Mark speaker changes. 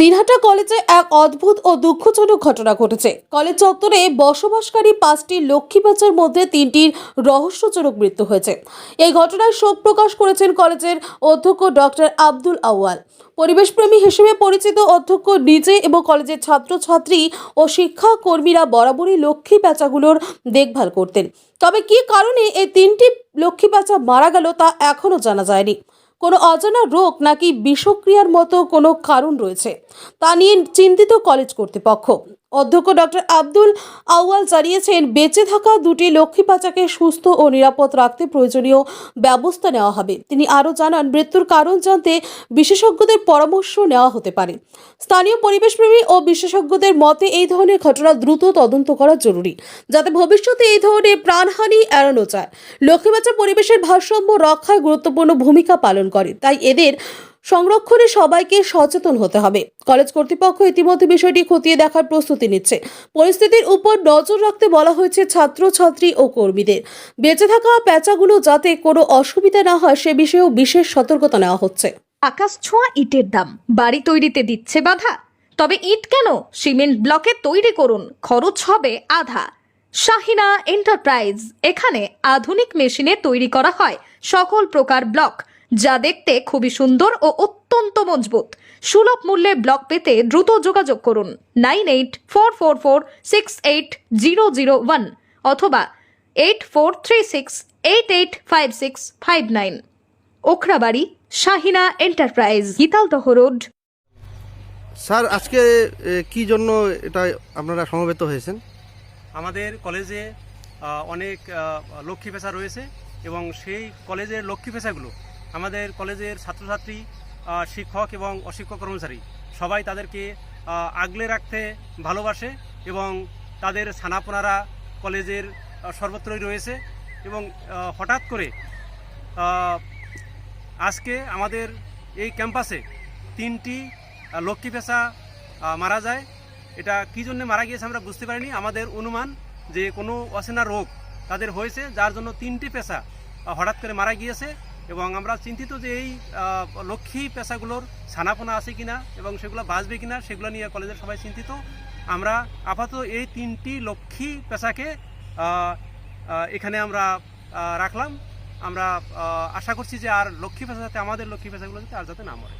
Speaker 1: দিনহাটা কলেজে এক অদ্ভুত ও দুঃখজনক ঘটনা ঘটেছে। কলেজ চত্বরে বসবাসকারী পাঁচটি লক্ষ্মী বাচ্চার মধ্যে তিনটির রহস্যজনক মৃত্যু হয়েছে। এই ঘটনায় শোক প্রকাশ করেছেন কলেজের অধ্যক্ষ ডক্টর আব্দুল আউয়াল। পরিবেশপ্রেমী হিসেবে পরিচিত অধ্যক্ষ নিজে এবং কলেজের ছাত্রছাত্রী ও শিক্ষাকর্মীরা বরাবরই লক্ষ্মী প্যাঁচাগুলোর দেখভাল করতেন। তবে কী কারণে এই তিনটি লক্ষ্মী প্যাঁচা মারা গেল তা এখনও জানা যায়নি। কোনো অজানা রোগ নাকি বিষক্রিয়ার মতো কোনো কারণ রয়েছে তা নিয়ে চিন্তিত কলেজ কর্তৃপক্ষ। অধ্যক্ষ ডক্টর আব্দুল আউয়াল জানিয়েছেন, বেঁচে থাকা দুটি লক্ষ্মী বাচ্চাকে সুস্থ ও নিরাপদ রাখতে প্রয়োজনীয় ব্যবস্থা নেওয়া হবে। তিনি আরও জানান, মৃত্যুর কারণ জানতে বিশেষজ্ঞদের পরামর্শ নেওয়া হতে পারে। স্থানীয় পরিবেশপ্রেমী ও বিশেষজ্ঞদের মতে, এই ধরনের ঘটনা দ্রুত তদন্ত করা জরুরি, যাতে ভবিষ্যতে এই ধরনের প্রাণহানি এড়ানো যায়। লক্ষ্মী বাচ্চা পরিবেশের ভারসাম্য রক্ষায় গুরুত্বপূর্ণ ভূমিকা পালন করে, তাই এদের সংরক্ষণে সবাইকে সচেতন হতে হবে। কলেজ কর্তৃপক্ষ ইতিমধ্যে বিষয়টি খতিয়ে দেখার প্রস্তুতি নিচ্ছে। পরিস্থিতির উপর নজর রাখতে বলা হয়েছে ছাত্রছাত্রী ও কর্মীদের। বেঁচে থাকা প্যাঁচাগুলো যাতে কোনো অসুবিধা না হয়, সে বিষয়েও বিশেষ সতর্কতা নেওয়া হচ্ছে।
Speaker 2: আকাশ ছোঁয়া ইটের দাম। বাড়ি তৈরিতে দিচ্ছে বাধা। তবে ইট কেন? সিমেন্ট ব্লকে তৈরি করুন। খরচ হবে আধা। শাহিনা এন্টারপ্রাইজ। এখানে আধুনিক মেশিনে তৈরি করা হয়। সকল প্রকার ব্লক। যা দেখতে খুবই সুন্দর ও অত্যন্ত মজবুত। সুলভ মূল্যে ব্লক পেতে দ্রুত যোগাযোগ করুন nine eight four four four six eight zero zero one অথবা eight four three six eight eight five six five nine. Okhrabari Shahina Enterprise Gitaldaha road.
Speaker 3: Sir আজকে এ, কি জন্য এটা আপনারা সমবেত হয়েছেন?
Speaker 4: আমাদের কলেজে আহ, অনেক আহ, লক্ষ্মী পেশা রয়েছে এবং সেই কলেজের লক্ষ্মী পেশাগুলো আমাদের কলেজের ছাত্রছাত্রী শিক্ষক এবং অশিক্ষক কর্মচারী, সবাই তাদেরকে আগলে রাখতে ভালোবাসে এবং তাদের ছানাপোনারা কলেজের সর্বত্রই রয়েছে এবং হঠাৎ করে আজকে আমাদের এই ক্যাম্পাসে তিনটি লক্ষ্মী পেশা মারা যায়। এটা কী জন্য মারা গিয়েছে আমরা বুঝতে পারিনি। আমাদের অনুমান যে কোনো অচেনা রোগ তাদের হয়েছে, যার জন্য তিনটি পেশা হঠাৎ করে মারা গিয়েছে। এবং আমরা চিন্তিত যে এই লক্ষ্মী পেশাগুলোর ছানাপোনা আছে কিনা এবং সেগুলো বাঁচবে কিনা সেগুলো নিয়ে কলেজের সবাই চিন্তিত। আমরা আপাতত এই তিনটি লক্ষ্মী পেশাকে এখানে আমরা রাখলাম। আমরা আশা করছি যে আর লক্ষ্মী পেশা যাতে আমাদের লক্ষ্মী পেশাগুলো যাতে আর যাতে না মরে।